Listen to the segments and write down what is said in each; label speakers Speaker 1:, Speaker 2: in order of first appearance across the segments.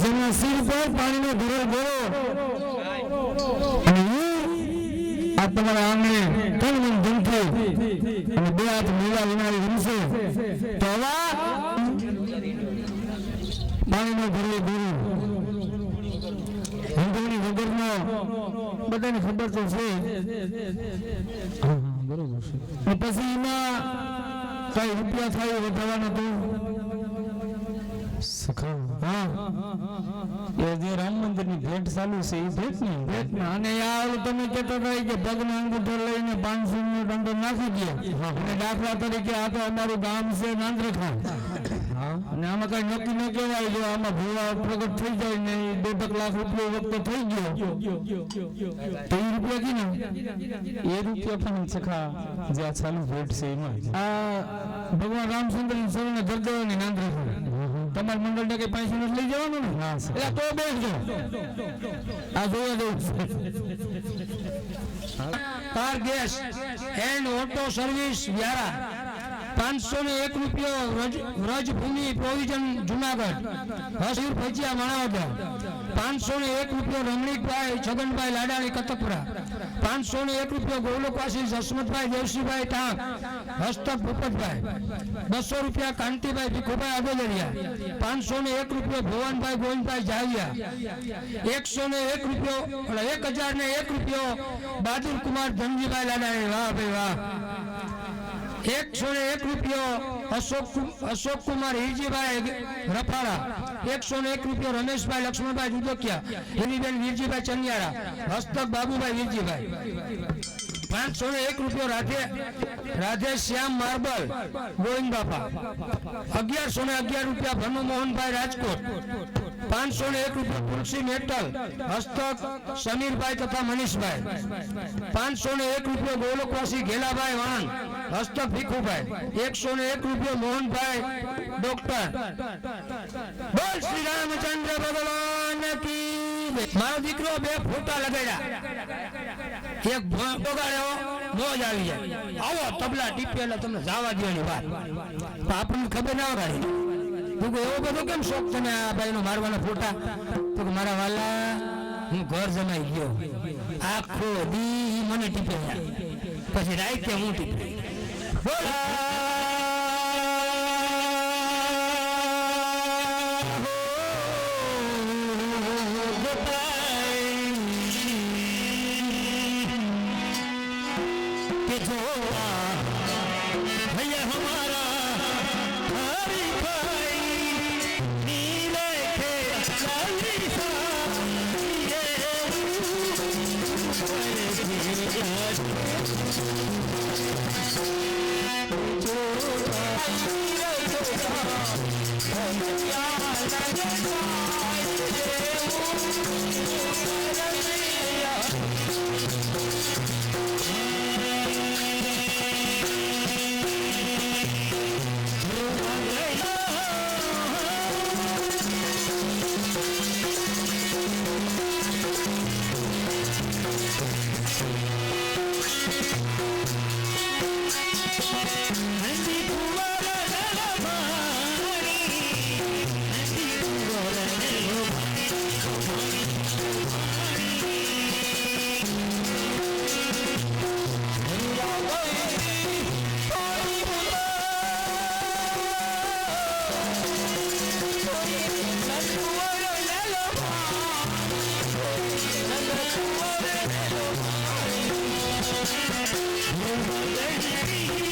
Speaker 1: જેના સિર પર પાણીનો ભરેલ ગોળો આ તમારા આંગણે મણ ધમકી અને બે હાથ મેળા વિનાળી રમશે. પાણીનો ભરેલો ગોળો હિંદુની વગરનો છે બરોબર છે. પછી એમાં કઈ રૂપિયા થાય વધારવાનું તો
Speaker 2: એ જે રામ મંદિરની ભેટ ચાલુ છે એ ભેટ ને
Speaker 1: ભેટમાં. અને આ તમે કહેતા હતા કે પગનો અંગૂઠો લઈને પાંચસો નો દંડો નાખી દે અને દાખલા તરીકે આ તો અમારું ગામ છે નાંદ્રખા. અને આમાં કઈ નક્કી ન કહેવાય જો આમાં ભૂવા પ્રગટ થઈ જાય ને દોઢક લાખ રૂપિયો વખતે થઈ ગયો. તો એ રૂપિયા કીના
Speaker 2: એ રૂપિયા પણ સખા જે આ ચાલુ ભેટ છે એમાં.
Speaker 1: આ ભગવાન રામચંદ્રની શરણે નાંદ્રખા. તમારા મંડળ ને કઈ પૈસા નથી લઈ જવાનું ને? એટલે તો બેસજો આ જોવા જેવું car gas and auto service Vyara. પાંચસો ને એક રૂપિયો વ્રજ- વ્રજભૂમિ પ્રોવિઝન જુનાગઢ. હસુર ભજીયા માણાવદર. પાંચસો ને એક રૂપિયો રમણીકભાઈ છગનભાઈ લાડાણી કતકપુરા પાંચસો ને એક રૂપિયો ગોલોકવાસી જસમતભાઈ દેવસીભાઈ ટાંક હસ્તક ભૂપતભાઈ. બસો રૂપિયા કાંતિભાઈ ભીખુભાઈ આગોદરિયા. પાંચસો ને એક રૂપિયો ભુવનભાઈ ગોવિંદભાઈ જાવિયા એકસો ને એક રૂપિયો, એટલે એક હજાર ને એક રૂપિયો બહાદુર કુમાર ધનજીભાઈ લાડાણી વાહ ભાઈ વાહ. એકસો ને એક રૂપિયો અશોક કુ- અશોક કુમાર હિરજીભાઈ રફાળા એકસો ને એક રૂપિયો રમેશભાઈ લક્ષ્મણભાઈ દુધોકિયા હિરીબેન વીરજીભાઈ ચંદિયારા. હસ્તક બાબુભાઈ વીરજીભાઈ. પાંચસો ને એક રૂપિયો રાધે રાધે શ્યામ માર્બલ, ગોવિંદ બાપા. અગિયારસો ને અગિયાર રૂપિયા ભનુ મોહનભાઈ રાજકોટ. પાંચસો ને એક રૂપિયા તુલસી મેટલ, હસ્તક સમીરભાઈ તથા મનીષભાઈ. પાંચસો ને એક રૂપિયો ગોલકવાસી ઘેલાભાઈ વાણ, હસ્તક ભીખુભાઈ. એકસો ને એક રૂપિયો મોહનભાઈ, ડોક્ટર. બોલ શ્રી રામચંદ્ર ભગવાન કી. મારો દીકરો બે ફોટા લગાડ્યા. એક બગાડ્યો, મોજ આવી જાય. આવો તબલા ટીપી એટલે તમને જવા દેવાની વાત. પણ આપણને ખબર ના વગાડી તું એવો બધો કેમ શોખ તને આ ભાઈનો મારવાના ફોટા? તો કે, મારા વાલા, હું ઘર જમાઈ ગયો. આખો દી મને ટીપે. પછી રાઈતે હું ટીપે. કે Lady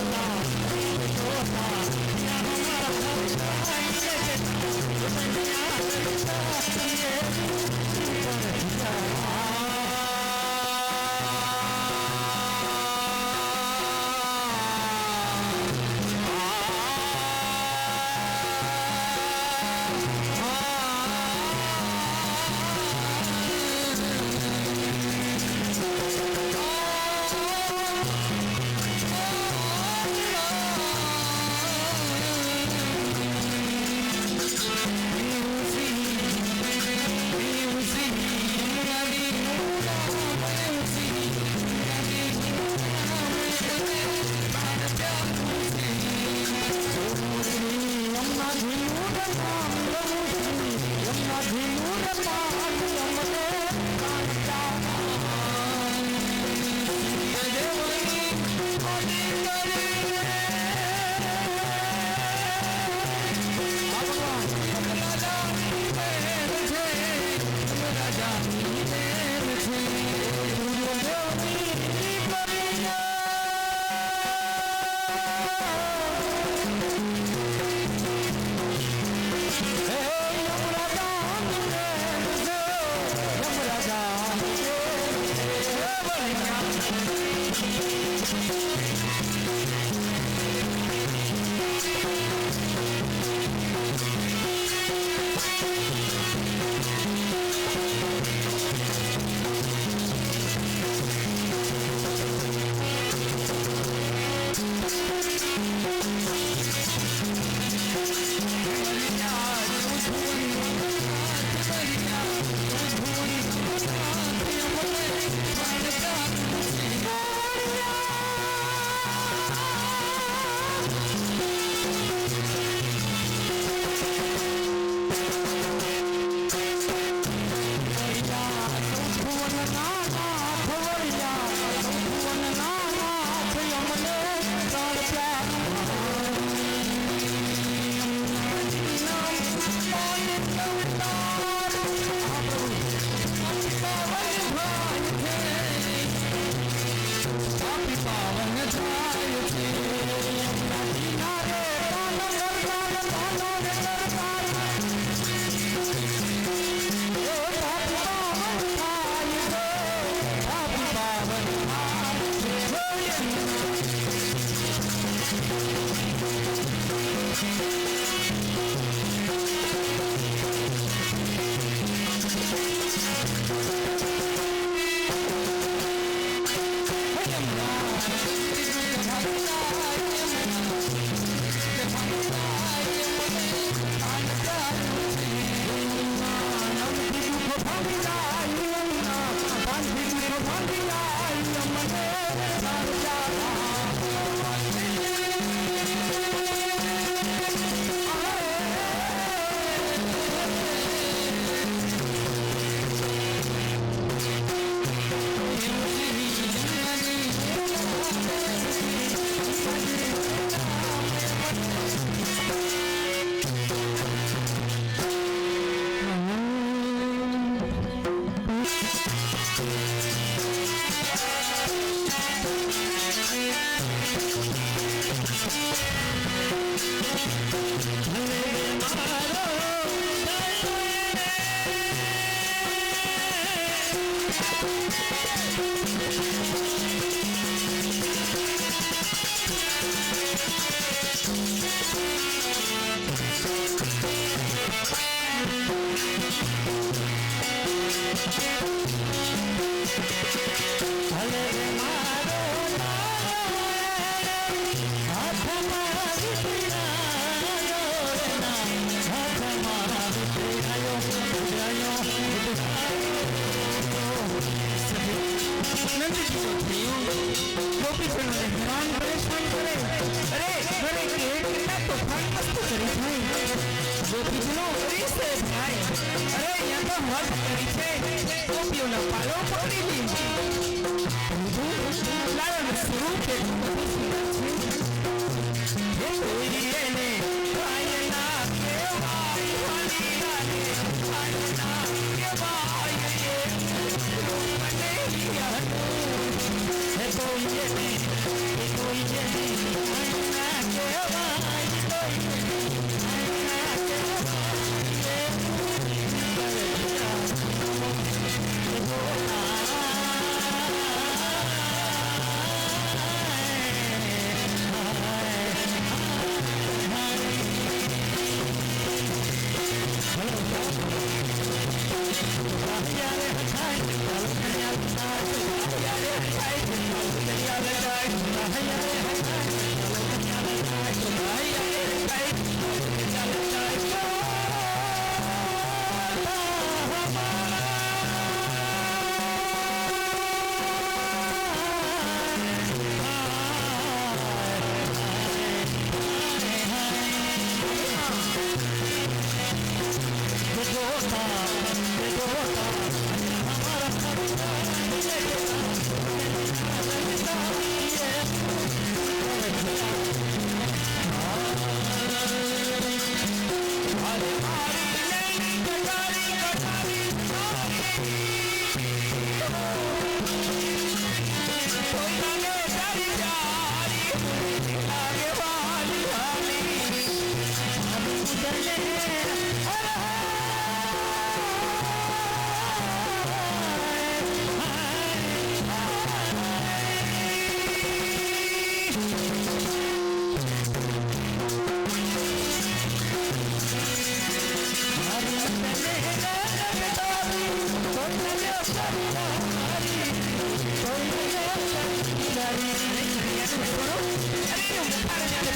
Speaker 1: Yeah. અરે અહીંયા તો હદ કરી છે. Hallelujah.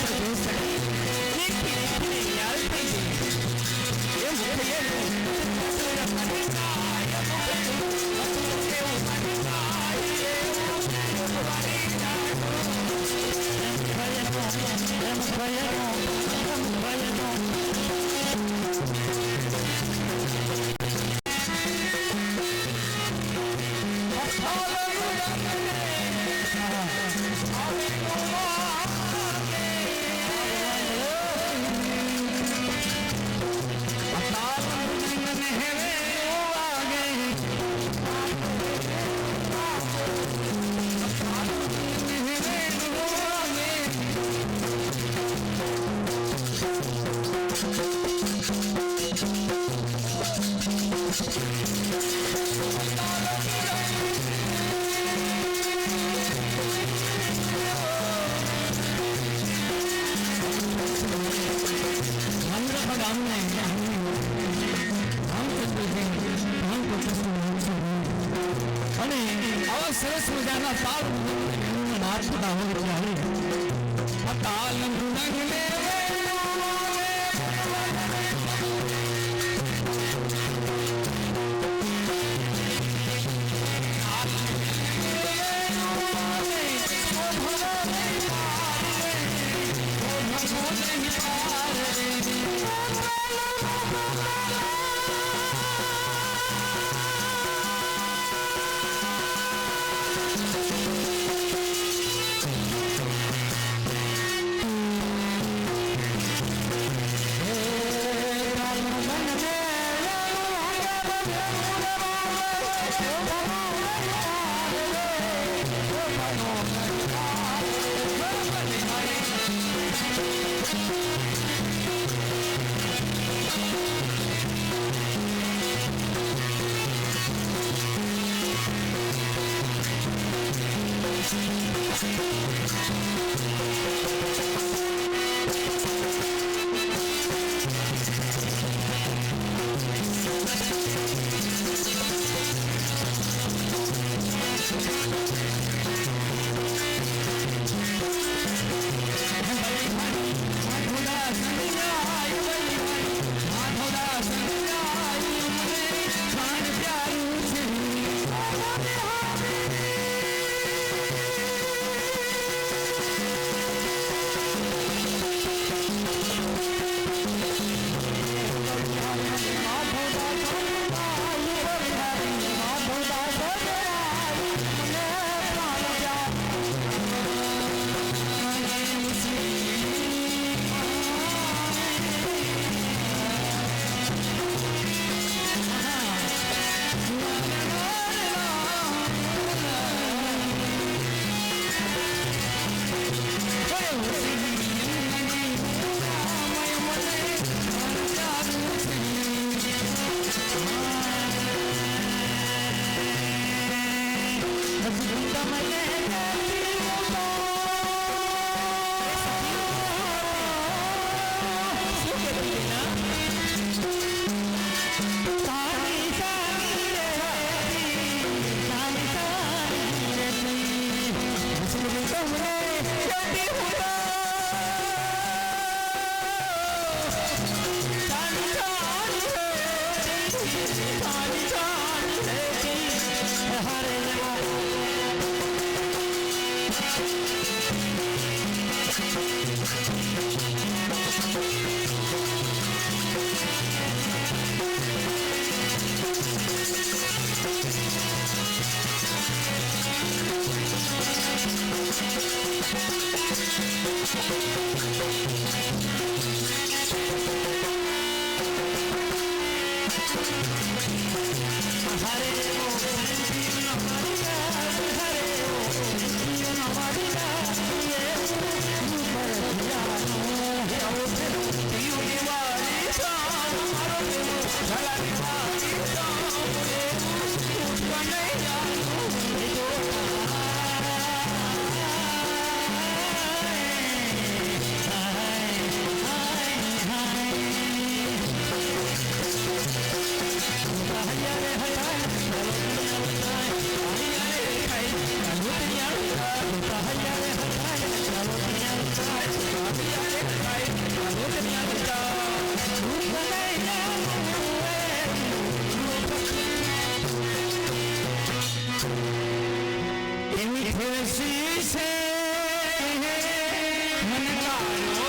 Speaker 1: producer. que Nick, Nick, I'll. Eu vou pegar
Speaker 3: અને આવા સરસ મજાના તાલ નાચ થતા હોય my name. Momentan, no?